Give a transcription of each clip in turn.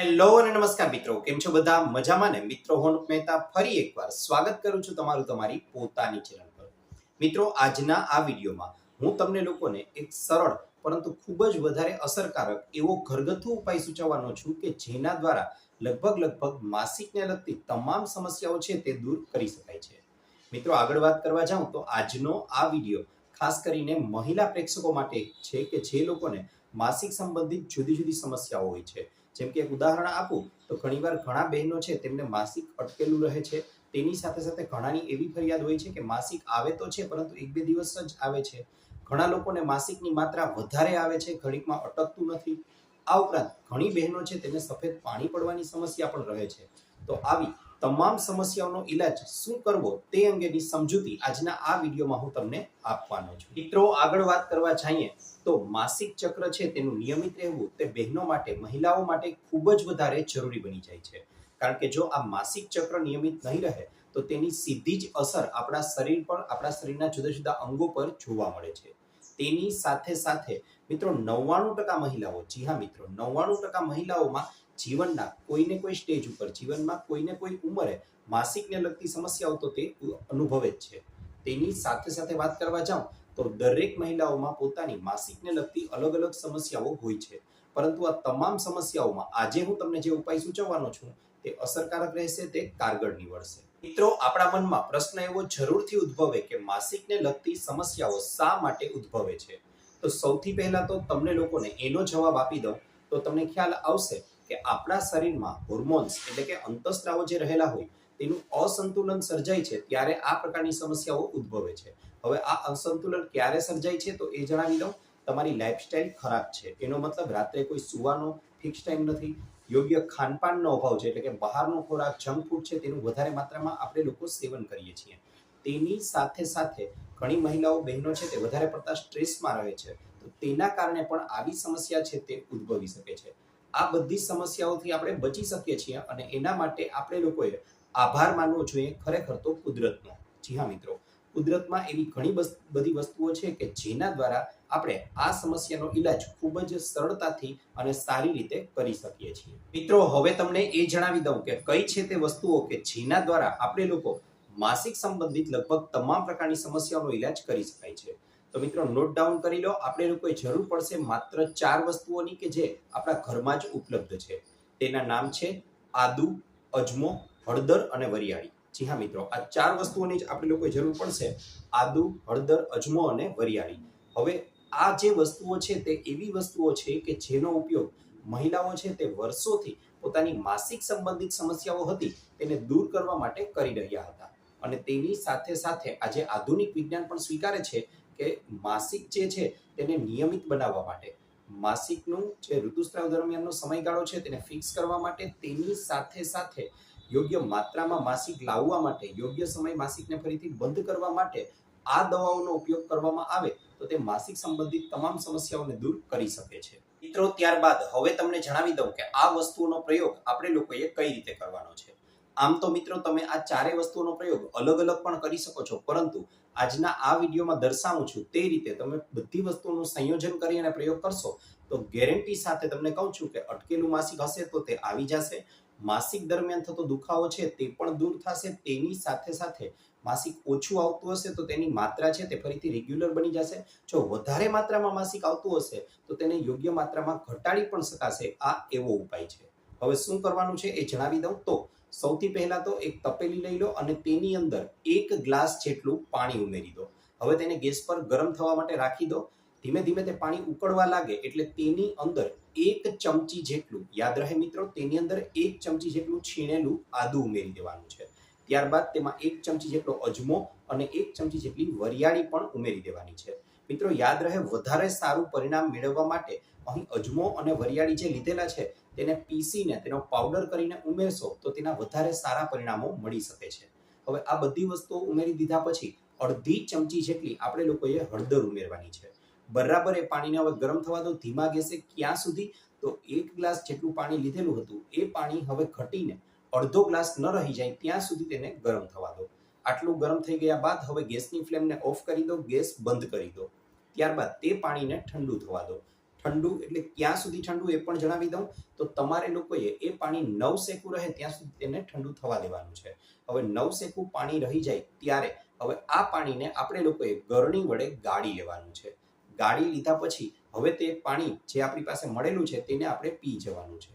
Hello અને નમસ્કાર મિત્રો, કેમ છો બધા? મજામાં ને? મિત્રો, હું મહેતા ફરી એકવાર સ્વાગત કરું છું તમારું તમારી પોતાની ચેનલ પર. મિત્રો, આજના આ વિડીયોમાં હું તમને લોકોને એક સરળ પરંતુ ખૂબ જ વધારે અસરકારક એવો ઘરગથ્થુ ઉપાય સૂચવવાનો છું કે જેના દ્વારા લગભગ લગભગ માસિકને લગતી તમામ સમસ્યાઓ છે તે દૂર કરી શકાય છે. મિત્રો, આગળ વાત કરવા જાઉં તો આજનો આ વીડિયો ખાસ કરીને મહિલા પ્રેક્ષકો માટે છે કે જે લોકોને માસિક સંબંધિત જુદી જુદી સમસ્યાઓ હોય છે. જેમ કે એક ઉદાહરણ આપું, તો ઘણીવાર ઘણા બહેનો છે તેમને માસિક અટકેલું રહે છે. તેની સાથે સાથે ઘણાની એવી ફરિયાદ હોય છે કે માસિક આવે તો છે, પરંતુ એક બે દિવસ જ આવે છે. ઘણા લોકોને માસિકની માત્રા વધારે આવે છે, ઘડીકમાં અટકતું નથી. આ ઉપરાંત ઘણી બહેનો છે તેને સફેદ પાણી પડવાની સમસ્યા પણ રહે છે. તો આવી તમામ સમસ્યાઓનો ઈલાજ શું કરવો તે અંગેની સમજૂતી આજના આ વિડીયોમાં હું તમને આપવાનો છું. મિત્રો, આગળ વાત કરવા જઈએ તો માસિક ચક્ર છે તેનું નિયમિત રહેવું તે બહેનો માટે, મહિલાઓ માટે ખૂબ જ વધારે જરૂરી બની જાય છે. કારણ કે જો આ માસિક ચક્ર નિયમિત નહીં રહે, તો તેની સીધી જ અસર આપણા શરીર પર, આપણા શરીરના જુદા જુદા અંગો પર જોવા મળે છે. તેની સાથે સાથે મિત્રો, નવ્વાણું ટકા મહિલાઓ, જી હા મિત્રો, નવ્વાણું ટકા મહિલાઓમાં જીવનના કોઈને કોઈ સ્ટેજ ઉપર, જીવનમાં કોઈને કોઈ ઉંમરે માસિકને લગતી સમસ્યાઓ તો તે અનુભવે જ છે. તેની સાથે સાથે વાત કરવા જાઉં તો દરેક મહિલાઓમાં પોતાની માસિકને લગતી અલગ અલગ સમસ્યાઓ હોય છે. પરંતુ આ તમામ સમસ્યાઓમાં આજે હું તમને જે ઉપાય સૂચવવાનો છું, તે અસરકારક રહેશે, તે કારગર નીવડશે. મિત્રો, આપણા મનમાં પ્રશ્ન એવો જરૂરથી ઉદ્ભવે કે માસિકને લગતી સમસ્યાઓ શા માટે ઉદ્ભવે છે? તો સૌથી પહેલા તો તમને લોકોને એનો જવાબ આપી દઉં, તો તમને ખ્યાલ આવશે કે આપણા શરીરમાં હોર્મોન્સ એટલે કે અંતસ્ત્રાવો જે રહેલા હોય, તેનું અસંતુલન સર્જાય છે, ત્યારે આ પ્રકારની સમસ્યાઓ ઉદ્ભવે છે. હવે આ અસંતુલન ક્યારે સર્જાય છે તો એ જણાવી દઉં. તમારી લાઈફસ્ટાઈલ ખરાબ છે. એનો મતલબ રાત્રે કોઈ સુવાનો ફિક્સ ટાઈમ નથી. યોગ્ય ખાનપાનનો અભાવ છે એટલે કે બહારનો ખોરાક જંક ફૂડ છે, તેનું વધારે માત્રામાં આપણે લોકો સેવન કરીએ છીએ. તેની સાથે સાથે ઘણી મહિલાઓ, બહેનો છે તે વધારે પડતા સ્ટ્રેસમાં રહે છે. તો તેના કારણે પણ આવી સમસ્યા છે તે ઉદ્ભવી શકે છે. આ બધી સમસ્યાઓથી આપણે બચી શકીએ છીએ અને એના માટે આપણે લોકોએ આભાર માનવો જોઈએ, ખરેખર તો કુદરતનો. જી હા, મિત્રો. કુદરતમાં એવી ઘણી બધી વસ્તુઓ છે કે જેના દ્વારા આપણે આ સમસ્યાનો ઈલાજ ખૂબ જ સરળતાથી અને સારી રીતે કરી શકીએ છીએ. મિત્રો, હવે તમને એ જણાવી દઉં કે કઈ છે તે વસ્તુઓ કે જેના દ્વારા આપણે લોકો માસિક સંબંધિત લગભગ તમામ પ્રકારની સમસ્યાઓનો ઈલાજ કરી શકાય છે. તો મિત્રો નોટ ડાઉન કરી લો. આપણે લોકોએ જરૂર પડશે માત્ર ચાર વસ્તુઓની કે જે આપણા ઘરમાં જ ઉપલબ્ધ છે? તેના નામ છે આદુ, અજમો, હળદર અને વરિયાળી. જી હા મિત્રો, આ ચાર વસ્તુઓની જ આપણે લોકોએ જરૂર પડશે. આદુ, હળદર, અજમો અને વરિયાળી. હવે આ જે વસ્તુઓ છે તે એવી વસ્તુઓ છે કે જેનો ઉપયોગ મહિલાઓ છે તે વર્ષોથી પોતાની માસિક સંબંધિત સમસ્યાઓ હતી તેને દૂર કરવા માટે કરી રહ્યા હતા. અને તેની સાથે સાથે આજે આધુનિક વિજ્ઞાન પણ સ્વીકારે છે કે માસિક જે છે તેને નિયમિત બનાવવા માટે. માસિકનું જે ઋતુસ્રાવ દરમિયાનનો સમયગાળો છે તેને ફિક્સ કરવા માટે તેની સાથે સાથે યોગ્ય માત્રામાં માસિક લાવવા માટે, યોગ્ય સમય માસિકને ફરીથી બંધ કરવા માટે આ દવાઓનો ઉપયોગ કરવામાં આવે તો તે માસિક સંબંધિત તમામ સમસ્યાઓને દૂર કરી શકે છે. મિત્રો, ત્યારબાદ હવે તમને જણાવી દઉં કે આ વસ્તુઓનો પ્રયોગ આપણે લોકોએ કઈ રીતે કરવાનો છે. આમ તો મિત્રો, તમે આ ચારેય વસ્તુઓનો પ્રયોગ અલગ અલગ પણ કરી શકો છો, પરંતુ આજના આ વિડીયોમાં દર્શાવું છું તે રીતે તમે બધી વસ્તુઓનું સંયોજન કરી અને પ્રયોગ કરશો, તો ગેરંટી સાથે તમને કહું છું કે અટકેલું માસિક હશે તો તે આવી જશે. માસિક દરમિયાન થતો દુખાવો છે તે પણ દૂર થશે, તેની સાથે સાથે માસિક ઓછું આવતું હશે તો તેની માત્રા છે તે ફરીથી રેગ્યુલર બની જશે. જો વધારે માત્રામાં માસિક આવતું હશે તો તેને યોગ્ય માત્રામાં ઘટાડી પણ શકાશે, આ એવો ઉપાય છે. હવે શું કરવાનું છે એ જણાવી દઉં તો સૌથી પહેલા તો એક તપેલી લઈ લો અને તેની અંદર એક ગ્લાસ જેટલું પાણી ઉમેરી દો. હવે તેને ગેસ પર ગરમ થવા માટે રાખી દો. ધીમે ધીમે તે પાણી ઉકળવા લાગે એટલે તેની અંદર એક ચમચી જેટલું, યાદ રહે મિત્રો, તેની અંદર એક ચમચી જેટલું છીણેલું આદું ઉમેરી દેવાનું છે. ત્યારબાદ તેમાં એક ચમચી જેટલો અજમો અને એક ચમચી જેટલી વરિયાળી પણ ઉમેરી દેવાની છે. મિત્રો, યાદ રહે, વધારે સારું પરિણામ મેળવવા માટે અહીં અજમો અને વરિયાળી જે લીધેલા છે, તેને પીસીને, તેનો પાવડર કરીને ઉમેરશો, તો તેના વધારે સારા પરિણામો મળી શકે છે. હવે આ બધી વસ્તુઓ ઉમેરી દીધા પછી, અડધી ચમચી જેટલી આપણે લોકોએ હળદર ઉમેરવાની છે. બરાબર એ પાણીને હવે ગરમ થવા દો, ધીમા ગેસે ક્યાં સુધી? તો એક ગ્લાસ જેટલું પાણી લીધેલું હતું, એ પાણી હવે ઘટીને અડધો ગ્લાસ ન રહી જાય, ત્યાં સુધી તેને ગરમ થવા દો. આટલું ગરમ થઈ ગયા બાદ હવે ગેસની ફ્લેમને ઓફ કરી દો, ગેસ બંધ કરી દો. ત્યારબાદ તે પાણીને ઠંડુ થવા દો. ઠંડુ, એટલે ક્યાં સુધી ઠંડુ એ પણ જણાવી દઉં. તો તમારે લોકોએ એ પાણી નવ શેકું રહે ત્યાં સુધી તેને ઠંડુ થવા દેવાનું છે. હવે નવ શેકું પાણી રહી જાય ત્યારે હવે આ પાણીને આપણે લોકોએ ગરણી વડે ગાળી લેવાનું છે. ગાળી લીધા પછી હવે તે પાણી જે આપણી પાસે મળેલું છે તેને આપણે પી જવાનું છે.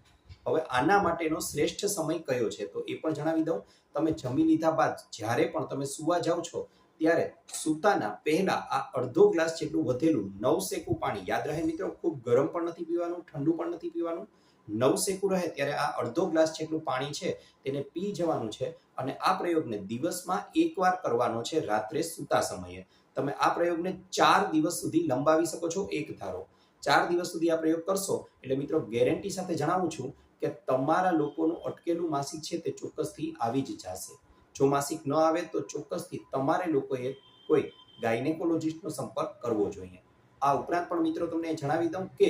હવે આના માટેનો શ્રેષ્ઠ સમય કયો છે તો એ પણ જણાવી દઉં. તમે જમી લીધા બાદ જ્યારે પણ તમે સુવા જાઓ છો ત્યારે સૂતાના પહેલા આ અડધો ગ્લાસ જેટલું વધેલું નવ શેકુ પાણી યાદ રહે મિત્રો, ખૂબ ગરમ પણ નથી પીવાનું, ઠંડુ પણ નથી પીવાનું. નવ સેકું રહે ત્યારે આ અડધો ગ્લાસ જેટલું પાણી છે તેને પી જવાનું છે અને આ પ્રયોગને દિવસમાં એકવાર કરવાનો છે રાત્રે સૂતા સમયે. તમે આ પ્રયોગને ચાર દિવસ સુધી લંબાવી શકો છો એક ધારો. ચાર દિવસ સુધી આ પ્રયોગ કરશો એટલે મિત્રો ગેરંટી સાથે જણાવું છું કે તમારા લોકોનું અટકેલું માસિક છે તે ચોક્કસથી આવી જ જશે. જો માસિક ન આવે તો ચોક્કસથી તમારે લોકોએ કોઈ ગાયનેકોલોજિસ્ટનો સંપર્ક કરવો જોઈએ. આ ઉપરાંત પણ મિત્રો તમને જણાવી દઉં કે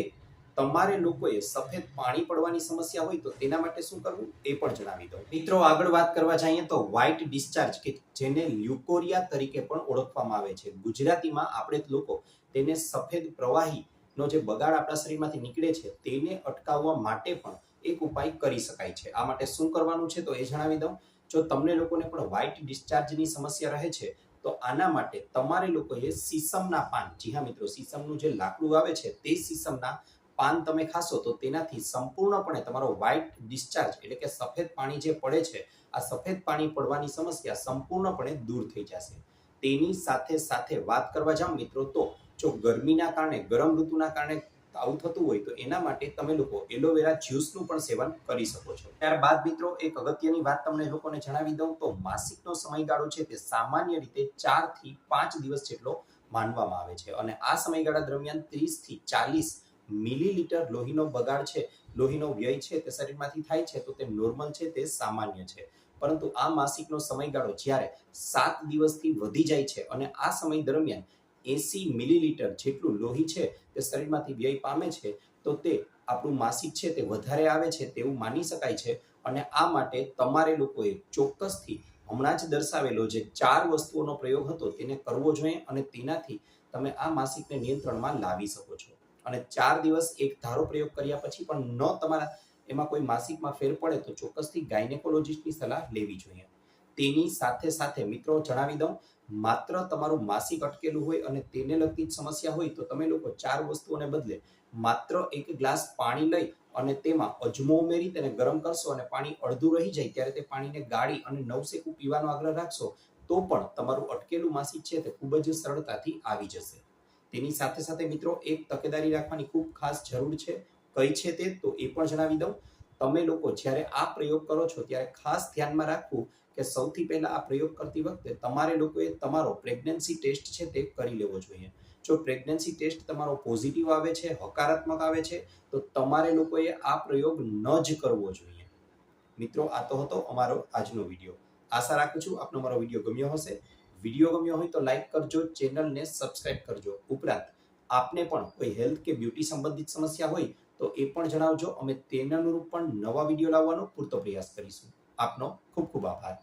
તમારે લોકોએ સફેદ પાણી પડવાની સમસ્યા હોય તો તેના માટે શું કરવું એ પણ જણાવી દઉં. મિત્રો આગળ વાત કરવા જઈએ તો વ્હાઇટ ડિસ્ચાર્જ કે જેને લ્યુકોરિયા તરીકે પણ ઓળખવામાં આવે છે. ગુજરાતીમાં આપણે લોકો તેને સફેદ પ્રવાહીનો જે બગાડ આપણા શરીરમાંથી નીકળે છે તેને અટકાવવા માટે પણ એક ઉપાય કરી શકાય છે. આ માટે શું કરવાનું છે તો એ જણાવી દઉં. જો તમને લોકોને પણ વ્હાઇટ ડિસ્ચાર્જની સમસ્યા રહે છે, તો આના માટે તમારે લોકોએ સીસમના પાન, જી હા મિત્રો, સીસમનું જે લાકડું આવે છે, તે સીસમના પાન તમે ખાશો તો તેનાથી સંપૂર્ણપણે તમારો વ્હાઇટ ડિસ્ચાર્જ એટલે કે સફેદ પાણી જે પડે છે, આ સફેદ પાણી પડવાની સમસ્યા સંપૂર્ણપણે દૂર થઈ જશે. તેની સાથે સાથે વાત કરવા જાવ મિત્રો, તો જો ગરમીના કારણે, ગરમ ઋતુના કારણે આવું થતું હોય તો એના માટે તમે લોકો એલોવેરા જ્યુસનું પણ સેવન કરી શકો છો. ત્યારબાદ મિત્રો, એક અગત્યની વાત તમને લોકોને જણાવી દઉં તો માસિકનો સમયગાળો છે તે સામાન્ય રીતે ચારથી પાંચ દિવસ જેટલો માનવામાં આવે છે. અને આ સમયગાળા દરમિયાન ત્રીસથી ચાલીસ મિલીલીટર લોહીનો બગાડ છે, લોહીનો વ્યય છે તે શરીરમાંથી થાય છે તો તે નોર્મલ છે તે સામાન્ય છે. પરંતુ આ માસિકનો સમયગાળો જ્યારે સાત દિવસથી વધી જાય છે અને આ સમય દરમિયાન એસી મિલીલીટર જેટલું લોહી છે તે શરીરમાંથી વ્યય પામે છે, તો તે આપણું માસિક છે તે વધારે આવે છે તેવું માની શકાય છે. અને આ માટે તમારે લોકોએ ચોક્કસથી હમણાં જ દર્શાવેલો જે ચાર વસ્તુઓનો પ્રયોગ હતો તેને કરવો જોઈએ અને તેનાથી તમે આ માસિકને નિયંત્રણમાં લાવી શકો છો. અને ચાર દિવસ એક ધારો પ્રયોગ કર્યા પછી પણ ન તમારા એમાં કોઈ માસિકમાં ફેર પડે તો ચોક્કસથી ગાયનેકોલોજિસ્ટની સલાહ લેવી જોઈએ. તેની સાથે સાથે મિત્રો જણાવી દઉં, માત્ર તમારું માસિક અટકેલું હોય અને તેને લગતી જ સમસ્યા હોય તો તમે લોકો ચાર વસ્તુઓને બદલે માત્ર એક ગ્લાસ પાણી લઈ અને તેમાં અજમો ઉમેરી તેને ગરમ કરશો અને પાણી અડધું રહી જાય ત્યારે તે પાણીને ગાળી અને નવસેકું પીવાનો આગ્રહ રાખશો, તો પણ તમારું અટકેલું માસિક છે તે ખૂબ જ સરળતાથી આવી જશે. તેની સાથે સાથે મિત્રો એક તકેદારી રાખવાની ખૂબ ખાસ જરૂર છે. કઈ છે તે તો એ પણ જણાવી દઉં. તમે લોકો જ્યારે આ પ્રયોગ કરો છો, ત્યારે ખાસ ધ્યાનમાં રાખવું કે સૌથી પહેલા આ પ્રયોગ કરતી વખતે તમારે લોકોએ તમારો પ્રેગ્નન્સી ટેસ્ટ છે તે કરી લેવો જોઈએ. જો પ્રેગ્નન્સી ટેસ્ટ તમારો પોઝિટિવ આવે છે, હકારાત્મક આવે છે, તો તમારે લોકોએ આ પ્રયોગ ન જ કરવો જોઈએ. મિત્રો, આ તો હતો અમારો આજનો વીડિયો. આશા રાખું છું આપનો મારો વીડિયો ગમ્યો હશે. વીડિયો ગમ્યો હોય તો લાઈક કરજો, ચેનલને સબસ્ક્રાઇબ કરજો. ઉપરાંત, આપને પણ કોઈ હેલ્થ કે બ્યુટી સંબંધિત સમસ્યા હોય તો એ પણ જણાવજો. અમે તેના અનુરૂપ પણ નવા વીડિયો લાવવાનો પૂરતો પ્રયાસ કરીશું. આપનો ખૂબ ખૂબ આભાર.